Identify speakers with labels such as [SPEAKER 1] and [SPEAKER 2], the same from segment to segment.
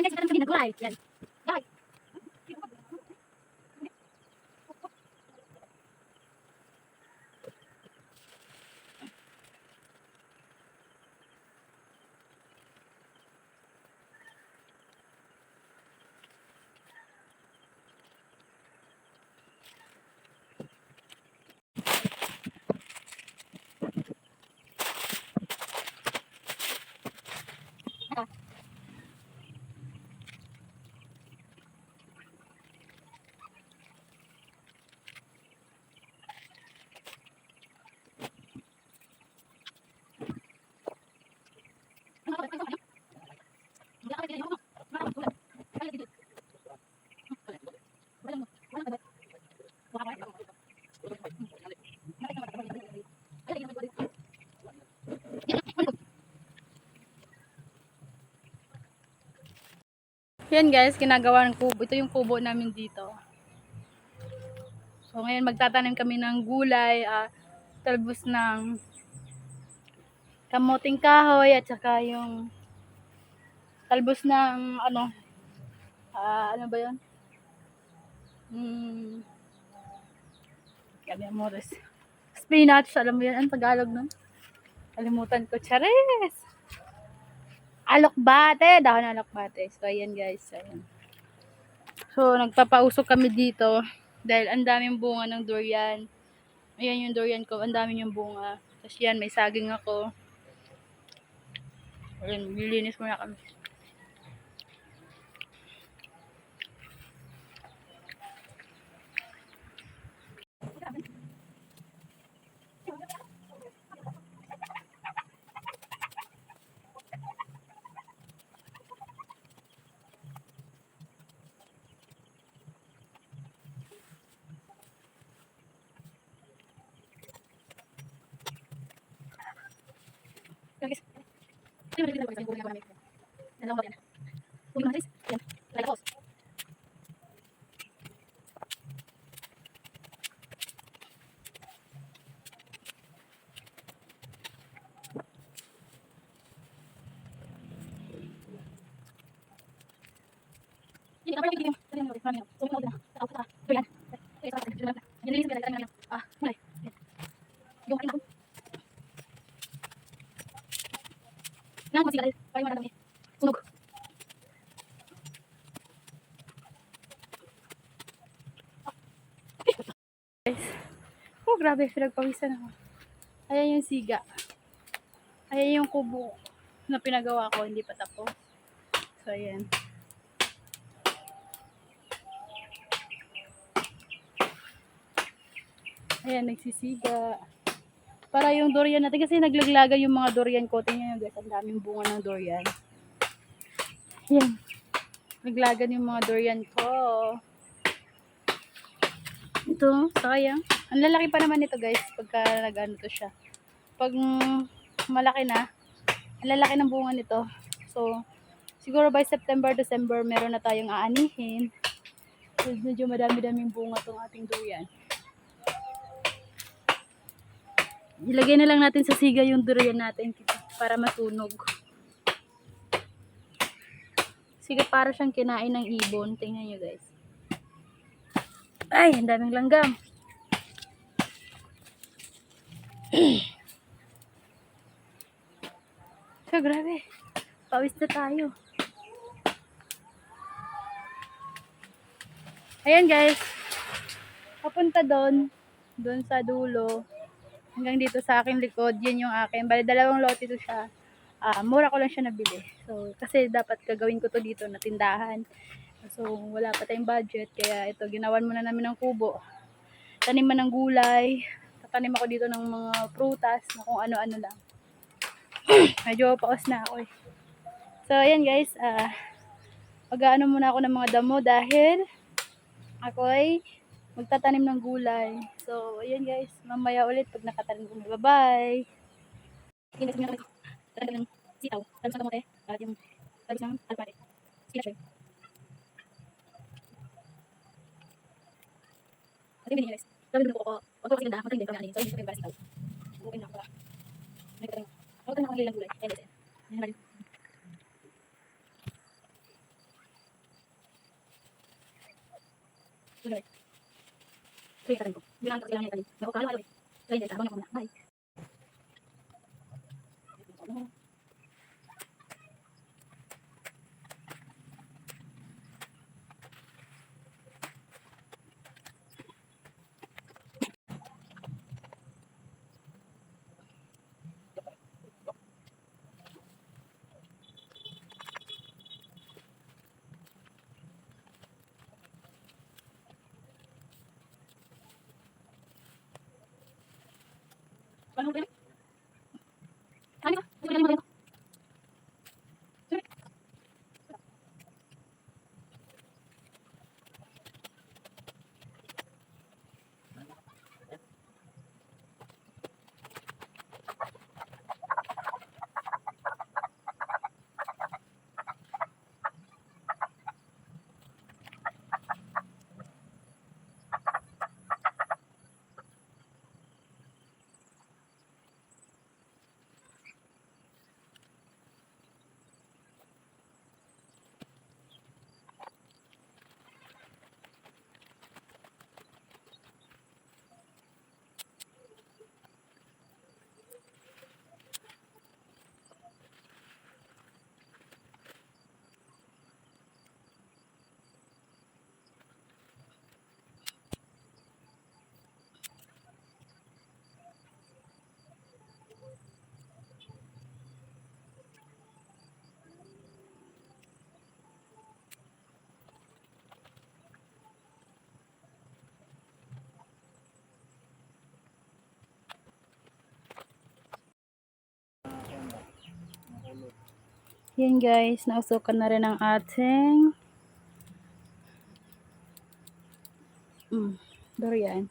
[SPEAKER 1] Yan guys, ganun sa ginagawa Yan. Guys.
[SPEAKER 2] Yan guys, ginagawa ng kubo. Ito yung kubo namin dito. So ngayon magtatanim kami ng gulay, ah, talbos ng kamuting kahoy at saka yung talbos ng ano, ah, ano ba yun? Hmm, kami amores. Spinach, alam mo yan, ang Tagalog nun? Kalimutan ko, chares! Alokbate, dahon alokbate. So, ayan guys, ayan. So, nagpapausok kami dito dahil ang daming bunga ng durian. Ayan yung durian ko, ang dami yung bunga. Tapos yan, may saging ako. Ayan, nilinis muna kami.
[SPEAKER 1] Guys. Ano yung ginagawa sa yung ginagawa namin? Dalawa ba yan? Uwi mga guys. Yan. Like a host. Hindi ka pala yung Ano yung mga namin? So, yung mga na. Sa auto ka. Ayan. Ayan. Ayan. Ayan. Yan nilinis mo yan. Ayan. Ah, mulay. Yan. Yung akin ako. Nang masira dahil kaya marami. Sunog.
[SPEAKER 2] Oh, grabe, pinagpawisan ako. Ayan yung siga. Ayan yung kubo na pinagawa ko, hindi pa tapos. So, ayan. Ayan, nagsisiga. Para yung durian natin, kasi naglaglaga yung mga durian ko. Tingnan nyo guys, ang daming bunga ng durian. Ayan. Naglagan yung mga durian ko. Ito, sayang. Ang lalaki pa naman ito guys, pagka nag-ano to siya. Pag malaki na, ang lalaki ng bunga nito. So, siguro by September, December, meron na tayong aanihin. So, medyo madami-daming bunga tong ating durian. Ilagay na lang natin sa siga yung durian natin para masunog. Siga para siyang kinain ng ibon. Tingnan nyo guys. Ay, ang daming langgam. so, grabe. Pawis na tayo. Ayan guys. Papunta doon. Doon sa dulo. hanggang dito sa aking likod, yun yung akin. Bali, dalawang lote to siya. Ah, mura ko lang siya nabili. So, kasi dapat gagawin ko to dito na tindahan. So, wala pa tayong budget. Kaya ito, ginawan muna namin ng kubo. Taniman ng gulay. Tatanim ako dito ng mga prutas na kung ano-ano lang. Medyo paos na ako eh. So, ayan guys. Ah, mag-ano muna ako ng mga damo dahil ako ay magtatanim ng gulay. So, ayan guys. Mamaya ulit pag nakatanim ko. Bye-bye!
[SPEAKER 1] Talaga ng sitaw. Tapos sa kamote. At yung talbos ng alpate. Spinach oil. Yung binigyan guys. Sabi ko ko, wag ko kasi ganda. Matalim din kami ani. So, hindi ko para sitaw. Okay na ako pala. May katanim. Ako tanim ako ng ilang gulay. Ayan guys. Ayan. Gulay. So, yung katanim ko. Bilang ko kailangan yung alo eh. So, yun guys. Abang ako muna. Bye. anorganic
[SPEAKER 2] Yan guys, nausukan na rin ang ating mm, durian.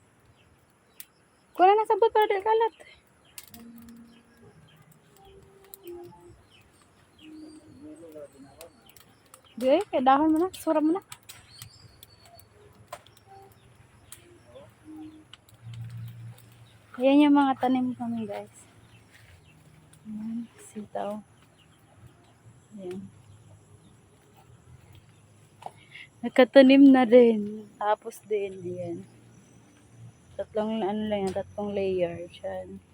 [SPEAKER 2] Kuha na sabot para dahil kalat. Di, kaya dahon mo na, sura mo na. Ayan yung mga tanim kami guys. Ayan, sitaw. Ayan. Nagkatanim na rin. Tapos din, ayan. Tatlong, ano lang yan, tatlong layer. Diyan.